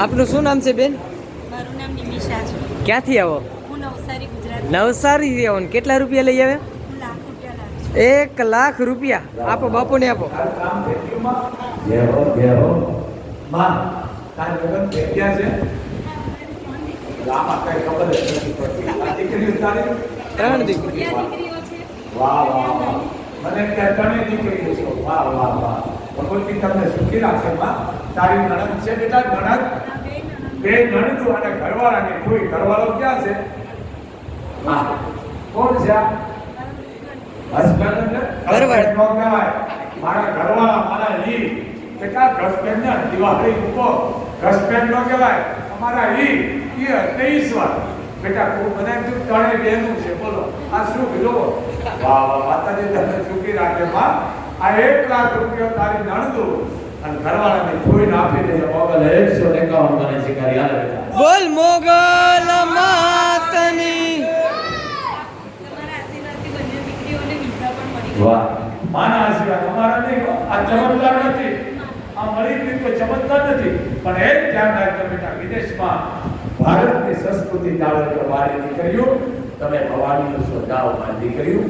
આપનું શું નામ છે બેન? મારું નામ નિમિષા છે. ક્યાંથી આવો? હું નવસારી ગુજરાત. નવસારી આવો ને કેટલા રૂપિયા લઈ આવે એક લાખ રૂપિયા. આપો બાપુને આપો. ત્રણ દીકરી વાહ વાહ. મને ત્યાં તમે નીકળી છો. વાહ વાહ વાહ. ભગવતી તમને સુખી રાખે માં. તારી નણંદ છે બેટા નણંદ? બે નણંદ અને ઘરવાળાની કોઈ ઘરવાળો ક્યાં છે? હા. કોણ છે હસબન્ડ ઘરવાળો. કહેવાય. મારા ઘરવાળા મારા ઈ. બેટા હસબન્ડ ને દિવાળી મૂકો હસબન્ડ નો કહેવાય. અમારા ઈ. ઈ એટલે ઈશ્વર બેટા તું મને તું ત્રણે બેનું છે બોલો આ શું જો વાહ વાહ માતાજી તને સુખી રાખે માં. આ એક લાખ રૂપિયા તારી નણદો અને ઘરવાળાને જોઈને આપી દેજો મોગલ એકસો એકાવન મને શિકારી. હાલે બેટા. બોલ મોગલ માતની. વાહ માના આશીર્વાદ અમારા નહીં આ ચમત્કાર નથી. આ મળી ગયું તો ચમત્કાર નથી. પણ એક ધ્યાન રાખજો બેટા વિદેશમાં ભારતની સંસ્કૃતિ જાળવે તો મારી દીકરીઓ તમે ભવાનીનું જાઓ મારી દીકરીઓ